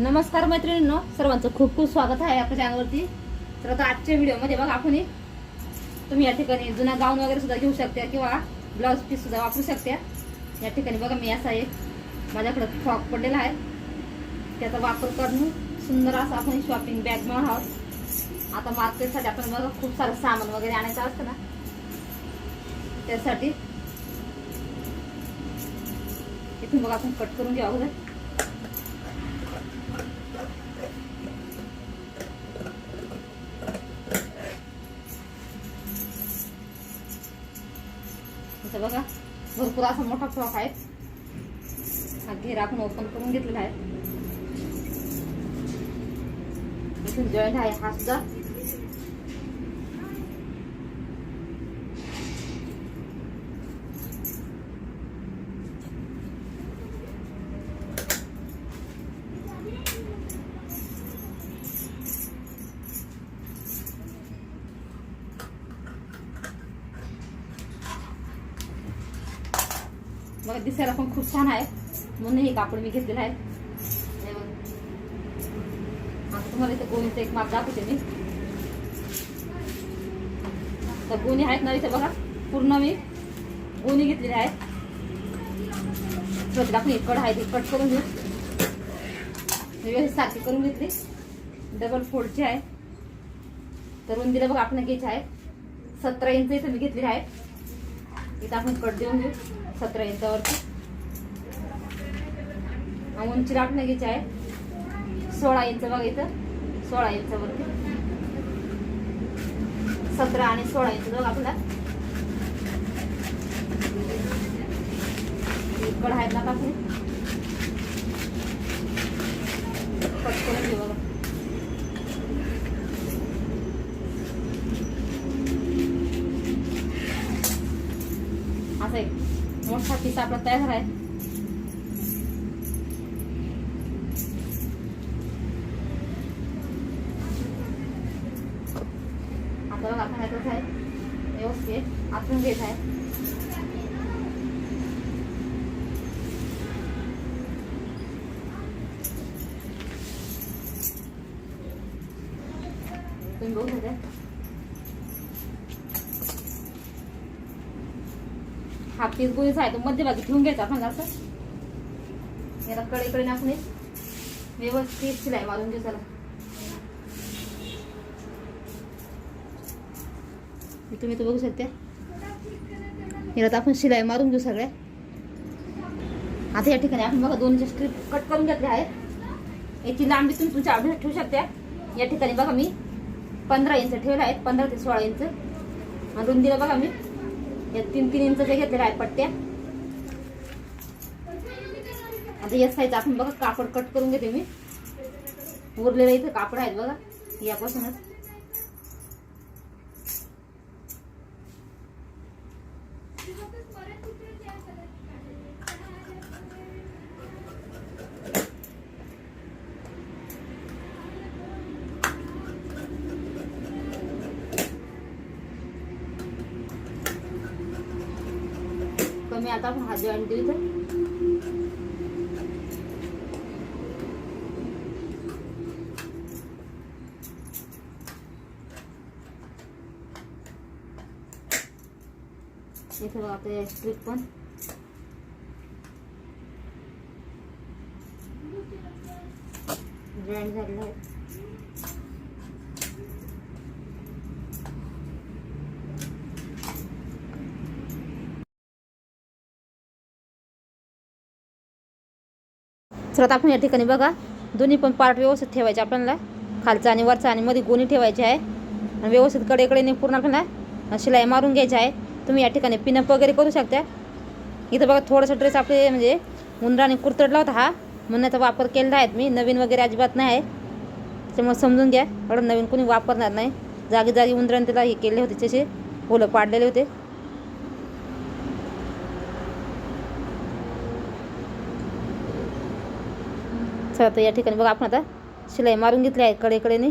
नमस्कार मैत्रिणींनो सर्वांचं खूप खूप स्वागत आहे आपल्या चॅनलवरती तर आता आजच्या व्हिडिओमध्ये बघा आपण तुम्ही या ठिकाणी जुना गाऊन वगैरे सुद्धा घेऊ शकता किंवा ब्लाऊज पीस सुद्धा वापरू शकता. या ठिकाणी बघा मी असा एक माझ्याकडे फ्रॉक पडलेला आहे. त्याचा वापर करून सुंदर असा आपण शॉपिंग बॅग म्हणून आहोत. आता मार्केटसाठी आपण बघा खूप सारं सामान वगैरे आणायचं असतं ना. त्यासाठी इथून बघा आपण कट करून घ्या अगोदर बघा. भरपूर असा मोठा फ्रॉक आहे. हा घेरा आपण ओपन करून घेतलेला आहे. इथून जॉईंट आहे हा सुद्धा. बघा दिसायला पण खूप छान आहे. म्हणून हे कापड मी घेतलेलं आहे. आता तुम्हाला इथे गोणीचं एक माप दाखवते मी. तर गोणी आहेत ना इथे बघा. पूर्ण मी गोणी घेतलेली आहेत. तर आपण एक आहे ती कट करून घेऊ. मी सारखी करून घेतली. डबल फोल्डची आहे. तर रुंदीला बघा आपण घ्यायची आहे. सतरा इंच इथं मी घेतलेली आहे. इथं आपण कट देऊन घेऊ. सतरा इंचावरती. उंची राखणं घ्यायची आहे. सोळा इंच बघा इथं. सोळा इंचावरती. सतरा आणि सोळा इंच बघा आपला. इकडं आहेत ना आपण कट करून घेऊ बघा असा एक मोठा पीस आपला तयार झाला आहे. आता बघा आपण यातच आहे. व्यवस्थित आतून घेत आहे. तुम्ही बघू शकता. हा पीस गोळीचा आहे तो मध्यभागी ठेवून घ्यायचा आपण असं. याला कडेकडे कडे हे व्यवस्थित शिलाई मारून घेऊ चला. तुम्ही तर बघू शकता. याला तर आपण शिलाई मारून घेऊ सगळ्या आता या ठिकाणी आपण बघा दोनचे स्ट्रीप कट करून घेतले आहेत याची लांबी तुम्ही तुमच्या आवडीने ठेवू शकता. या ठिकाणी बघा मी पंधरा इंच ठेवला आहेत पंधरा ते सोळा इंच. रुंदीला बघा मी. या तीन तीन इंचच्या घेतलेल्या आहे पट्ट्या. आता या साईज आपण बघा कापड कट करून घेते मी. उरलेलं इथं कापड आहेत बघा यापासूनच. मी आता भाजी हा इथे. इथे बघा ते स्ट्रीप पण. ग्रँड झालेलं आहे. तर आपण या ठिकाणी बघा. दोन्ही पण पार्ट व्यवस्थित ठेवायचे आपल्याला. खालचा आणि वरचा आणि मध्ये गोणी ठेवायचे आहे. आणि व्यवस्थित कडेकडेने पूर्ण आपल्याला शिलाई मारून घ्यायची आहे. तुम्ही या ठिकाणी पिनअप वगैरे करू शकता. इथं बघा थोडंसं ड्रेस आपले म्हणजे उंदराने कुरतडला होता हा. म्हणण्याचा वापर केलेला आहे मी. नवीन वगैरे अजिबात नाही आहे. त्याच्यामुळे समजून घ्या. एवढं नवीन कोणी वापरणार नाही. जागी जागी उंदराने त्याला हे केले होते त्याचे ओलं पाडलेले होते. असं तर या ठिकाणी बघा आपण आता शिलाई मारून घेतली आहे कडेकडेने.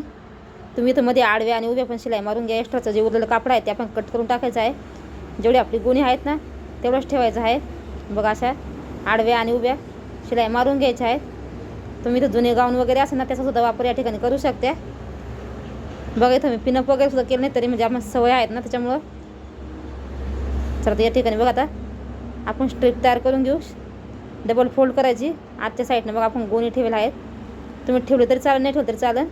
तुम्ही इथं मध्ये आडव्या आणि उभ्या पण शिलाई मारून घ्या. एक्स्ट्राचं जे उरलेलं कापड आहे ते आपण कट करून टाकायचं आहे. जेवढे आपली गुणी आहेत ना तेवढंच ठेवायचं आहे. बघा अशा आडव्या आणि उभ्या शिलाई मारून घ्यायच्या आहेत. तुम्ही इथं जुने गाऊन वगैरे असेल ना त्याचासुद्धा वापर या ठिकाणी करू शकते. बघा इथं मी पिनअप वगैरे सुद्धा केलं नाही तरी म्हणजे आपण सवय आहेत ना त्याच्यामुळं. चला तर या ठिकाणी बघा आता आपण स्ट्रीप तयार करून घेऊ. डबल फोल्ड करायची. आजच्या साईडनं बघा आपण गोणी ठेवलेल्या आहेत. तुम्ही ठेवले तरी चालेल नाही ठेवलं तरी चालेल.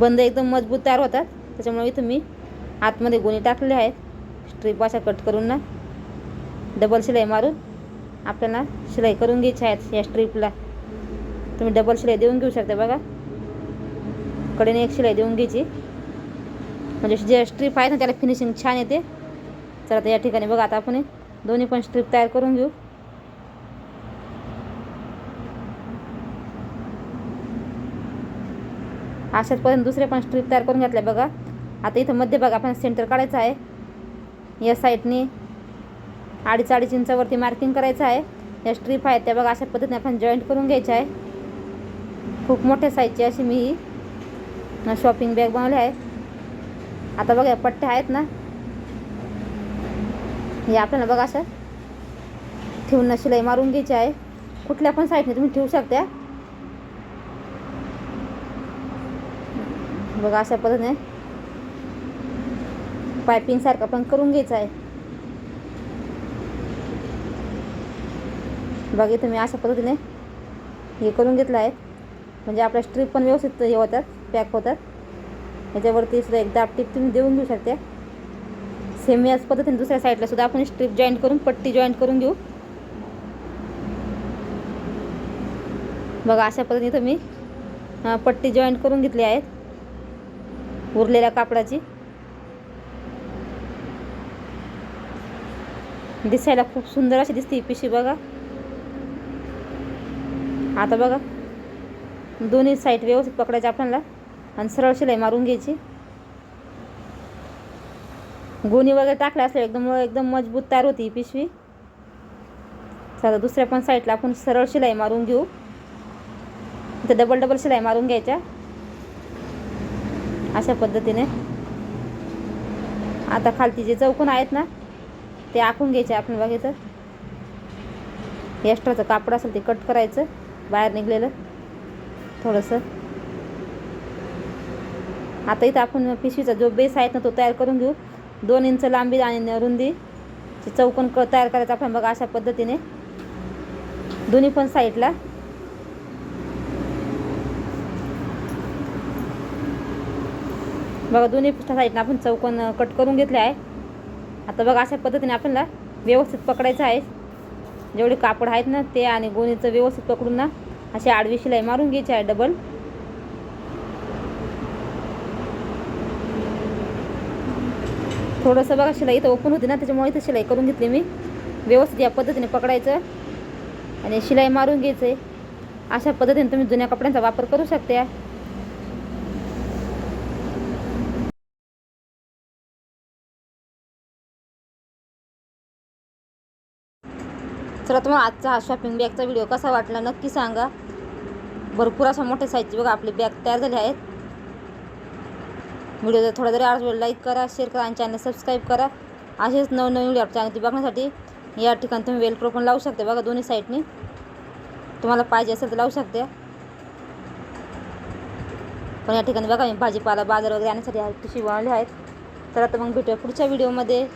बंद एकदम मजबूत तयार होतात. त्याच्यामुळे इथं मी आतमध्ये गोणी टाकलेले आहेत. स्ट्रीप अशा कट करून ना. डबल शिलाई मारून आपल्याला शिलाई करून घ्यायची आहेत या स्ट्रीपला तुम्ही डबल शिलाई देऊन घेऊ शकता बघा. कडेने एक शिलाई देऊन घ्यायची. म्हणजे जे स्ट्रीप आहे ना त्याला फिनिशिंग छान येते. चला तर या ठिकाणी बघा आता आपण दोन्ही पण स्ट्रीप तयार करून घेऊ. अशाच पर्यंत दुसरे पण स्ट्रीप तयार करून घेतल्या बघा. आता इथं मध्ये बघा आपण सेंटर काढायचं आहे. या साईडने अडीच अडीच इंचावरती मार्किंग करायचं आहे. या स्ट्रीप आहेत त्या बघा अशा पद्धतीने आपण जॉईंट करून घ्यायच्या आहे. खूप मोठ्या साईजची अशी मी शॉपिंग बॅग बनवली आहे. आता बघा पट्ट्या आहेत ना. हे आपल्याला बघा असं. ठेवून शिलाई मारून घ्यायची आहे. कुठल्या पण साईडने तुम्ही ठेवू शकता. बघा अशा पद्धतीने. पायपिंग सारखं पण करून घ्यायचं आहे. बघा तुम्ही अशा पद्धतीने हे करून घेतलं आहे. म्हणजे आपल्या स्ट्रीप पण व्यवस्थित हे होतात पॅक होतात. याच्यावरती सुद्धा एक दाब टीप तुम्ही देऊन घेऊ शकता. सेम याच पद्धतीने दुसऱ्या साईडला सुद्धा आपण स्ट्रीप जॉईंट करून पट्टी जॉईंट करून घेऊ. बघा अशा पद्धतीने तुम्ही पट्टी जॉईंट करून घेतली आहेत. उरलेल्या कापडाची. दिसायला खूप सुंदर अशी दिसते ही बघा. आता बघा दोन्ही साईड व्यवस्थित पकडायची आपल्याला आणि सरळ शिलाई मारून घ्यायची. गोणी वगैरे टाकलं असल्या एकदम एकदम मजबूत तयार होती ही पिशवी. चला दुसऱ्या पण साईडला आपण सरळ शिलाई मारून घेऊ. इथं डबल डबल शिलाई मारून घ्यायच्या. अशा पद्धतीने. आता खालती जे चौकून आहेत ना ते आखून घ्यायचे आपण बघायचं एक्स्ट्राचं कापड असेल ते कट करायचं बाहेर निघलेलं थोडंसं. आता इथं आपण पिशवीचा जो बेस आहे ना तो तयार करून घेऊ. दोन इंच लांबी आणि रुंदी. चौकोन क तयार करायचं आपण बघा अशा पद्धतीने. दोन्ही पण साईडला. बघा दोन्ही साईडला आपण चौकोन कट करून घेतले आहे. आता बघा अशा पद्धतीने आपल्याला व्यवस्थित पकडायचं आहे. जेवढे कापड आहेत ना ते आणि गोणीचं व्यवस्थित पकडून ना अशी आडवी शिलाई मारून घ्यायची आहे डबल. थोडंसं बघा शिलाई इथं ओपन होती ना त्याच्यामुळे इथं शिलाई करून घेतली मी. व्यवस्थित या पद्धतीने पकडायचं आणि शिलाई मारून घ्यायचं आहे अशा पद्धतीने तुम्ही जुन्या कपड्यांचा वापर करू शकता. चला तुम्हाला आजचा हा शॉपिंग बॅगचा व्हिडिओ कसा वाटला नक्की सांगा. भरपूर अशा मोठ्या साईजची बघा आपली बॅग तयार झाली आहेत व्हिडिओ जर थोडा जरी आवडला लाईक करा शेअर करा आणि चॅनल सबस्क्राईब करा. असेच नवनवीन व्हिडिओ चॅनल बघण्यासाठी या ठिकाणी तुम्ही वेलक्रो पण लावू शकता. बघा दोन्ही साईडनी तुम्हाला पाहिजे असेल तर लावू शकते. पण या ठिकाणी बघा मी भाजीपाला बाजार वगैरे आणण्यासाठी हा पिशवी आहेत. तर आता मग भेटूया पुढच्या व्हिडिओमध्ये